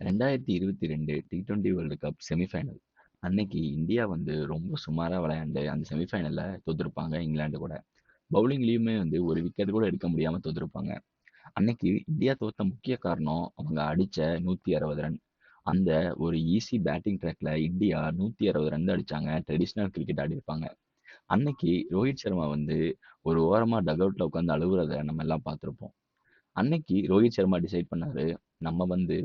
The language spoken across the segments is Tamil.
2022 டி20 வேர்ல்டு கப் செமிஃபைனல். அன்னைக்கு இந்தியா வந்து ரொம்ப சுமாராக விளையாண்டு அந்த செமிஃபைனலில் தோத்துருப்பாங்க இங்கிலாந்து கூட. பவுலிங்லேயுமே வந்து ஒரு விக்கெட் கூட எடுக்க முடியாமல் தோத்துருப்பாங்க. அன்னைக்கு இந்தியா தோத்த முக்கிய காரணம் அவங்க அடித்த நூற்றி அறுபது ரன். அந்த ஒரு ஈஸி பேட்டிங் ட்ராக்ல இந்தியா 160 ரன் அடித்தாங்க ட்ரெடிஷ்னல் கிரிக்கெட் ஆடிருப்பாங்க அன்னைக்கு ரோஹித் சர்மா வந்து ஒரு ஓரமாக டக் அவுட்ல உட்காந்து அழுகுறத நம்ம எல்லாம் பார்த்துருப்போம் அன்னைக்கு ரோஹித் சர்மா டிசைட் பண்ணாரு, நம்ம வந்து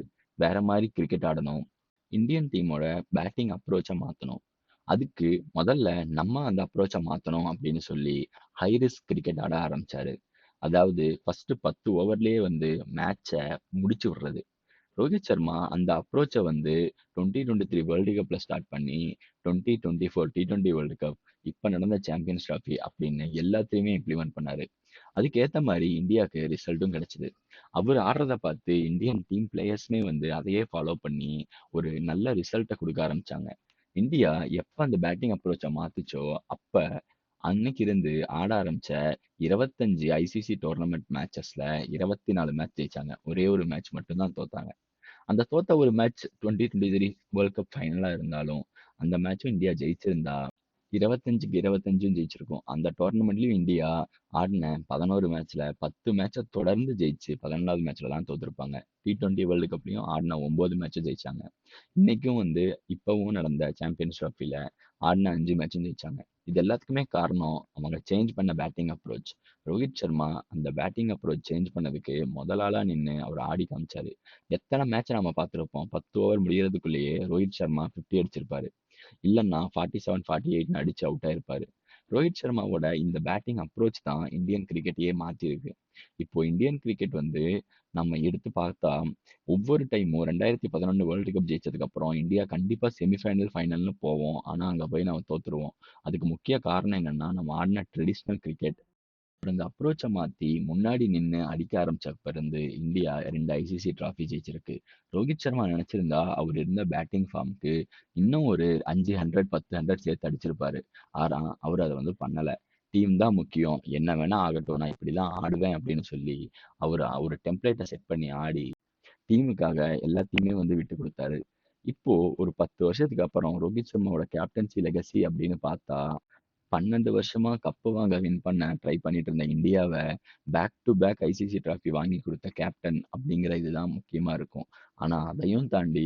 வேற மாதிரி கிரிக்கெட் ஆடணும். இந்தியன் டீமோட பேட்டிங் அப்ரோச்ச மாத்தணும். அதுக்கு முதல்ல நம்ம அந்த அப்ரோச்ச மாத்தணும் அப்படின்னு சொல்லி ஹை ரிஸ்க் கிரிக்கெட் ஆட ஆரம்பிச்சாரு. அதாவது ஃபர்ஸ்ட் 10 ஓவர்லயே வந்து மேட்சை முடிச்சு விடுறது. ரோஹித் சர்மா அந்த அப்ரோச்ச வந்து 2023 வேர்ல்டு கப்ல ஸ்டார்ட் பண்ணி 2024 டி20 வேர்ல்டு கப், இப்ப நடந்த சாம்பியன்ஸ் ட்ராஃபி அப்படின்னு எல்லாத்தையுமே இம்ப்ளிமெண்ட் பண்ணாரு. அதுக்கேற்ற மாதிரி இந்தியாவுக்கு ரிசல்ட்டும் கிடைச்சிது அவர் ஆடுறத பார்த்து இந்தியன் டீம் பிளேயர்ஸுமே வந்து அதையே ஃபாலோ பண்ணி ஒரு நல்ல ரிசல்ட்டை கொடுக்க ஆரம்பிச்சாங்க. இந்தியா எப்போ அந்த பேட்டிங் அப்ரோச்சை மாத்துச்சோ, அப்போ அன்னைக்கு இருந்து ஆட ஆரம்பிச்ச 25 ஐசிசி டோர்னமென்ட் மேட்சஸ்ல 24 மேட்ச் ஜெயிச்சாங்க. ஒரே ஒரு மேட்ச் மட்டும்தான் தோத்தாங்க. அந்த தோத்த ஒரு மேட்ச் 2023 வேர்ல்ட் கப் ஃபைனலாக இருந்தாலும், அந்த மேட்சும் இந்தியா ஜெயிச்சிருந்தா 25க்கு 25ம் ஜெயிச்சிருக்கும். அந்த டோர்னமெண்ட்லயும் இந்தியா ஆடின 11 மேட்ச்ல 10 மேட்ச தொடர்ந்து ஜெயிச்சு 11வது மேட்ச்ல தான் தோத்துருப்பாங்க. டி20 வேர்ல்டு கப்லயும் ஆடின 9 மேட்சும் ஜெயிச்சாங்க. இன்னைக்கும் வந்து இப்பவும் நடந்த சாம்பியன்ஸ் டிராபில ஆடின 5 மேட்சும் ஜெயிச்சாங்க. இது எல்லாத்துக்குமே காரணம் அவங்க சேஞ்ச் பண்ண பேட்டிங் அப்ரோச். ரோஹித் சர்மா அந்த பேட்டிங் அப்ரோச் சேஞ்ச் பண்ணதுக்கு முதல் ஆளா நின்னு அவர் ஆடி காமிச்சாரு. எத்தன மேட்ச்சை நம்ம பார்த்திருப்போம். 10 ஓவர் முடியறதுக்குள்ளேயே ரோஹித் சர்மா 50 அடிச்சிருப்பாரு. இல்லைன்னா ஃபார்ட்டி செவன் ஃபார்ட்டி எயிட் அடிச்சு அவுட் ஆயிருப்பாரு. ரோஹித் சர்மாவோட இந்த பேட்டிங் அப்ரோச் தான் இந்தியன் கிரிக்கெட்டையே மாற்றிருக்கு இப்போ இந்தியன் கிரிக்கெட் வந்து நம்ம எடுத்து பார்த்தா, ஒவ்வொரு டைமும் 2011 வேர்ல்டு கப் ஜெயிச்சதுக்கப்புறம் இந்தியா கண்டிப்பாக செமிஃபைனல், ஃபைனல்னு போவோம். ஆனால் அங்கே போய் நம்ம தோற்றுருவோம் அதுக்கு முக்கிய காரணம் என்னென்னா நம்ம ஆடின ட்ரெடிஷ்னல் கிரிக்கெட். அப்புறம் இந்த அப்ரோச்சை மாத்தி முன்னாடி நின்னு அடிக்க ஆரம்பிச்சப்ப இருந்து இந்தியா 2 ஐசிசி ட்ராஃபி ஜெயிச்சிருக்கு. ரோஹித் சர்மா நினைச்சிருந்தா அவர் இருந்த பேட்டிங் ஃபார்ம்க்கு இன்னும் ஒரு 5 100, 10 100 சேர்த்து அடிச்சிருப்பாரு. ஆனா அவர் அத வந்து பண்ணல. டீம் தான் முக்கியம். என்ன வேணா ஆகட்டும். நான் இப்படிதான் ஆடுவேன் அப்படின்னு சொல்லி அவரு ஒரு டெம்ப்ளேட்ட செட் பண்ணி ஆடி, டீமுக்காக எல்லாத்தையுமே வந்து விட்டுக் குடுத்தாரு. இப்போ ஒரு 10 வருஷத்துக்கு அப்புறம் ரோஹித் சர்மாவோட கேப்டன்சி லெகசி அப்படின்னு பார்த்தா, 12 வருஷமா கப்பு வாங்க வின் பண்ண ட்ரை பண்ணிட்டு இருந்த இந்தியாவ back to back ICC trophy வாங்கி குடுத்த கேப்டன் அப்படிங்கிற இதுதான் முக்கியமா இருக்கும். ஆனா அதையும் தாண்டி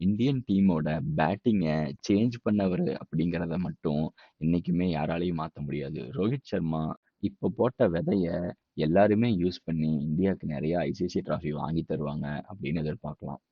இந்தியன் டீமோட பேட்டிங்க சேஞ்ச் பண்ணவரு அப்படிங்கிறத மட்டும் என்னைக்குமே யாராலயும் மாத்த முடியாது. ரோஹித் சர்மா இப்போ போட்ட விதைய எல்லாருமே யூஸ் பண்ணி இந்தியாவுக்கு நிறைய ஐசிசி டிராஃபி வாங்கி தருவாங்க அப்படின்னு எதிர்பார்க்கலாம்.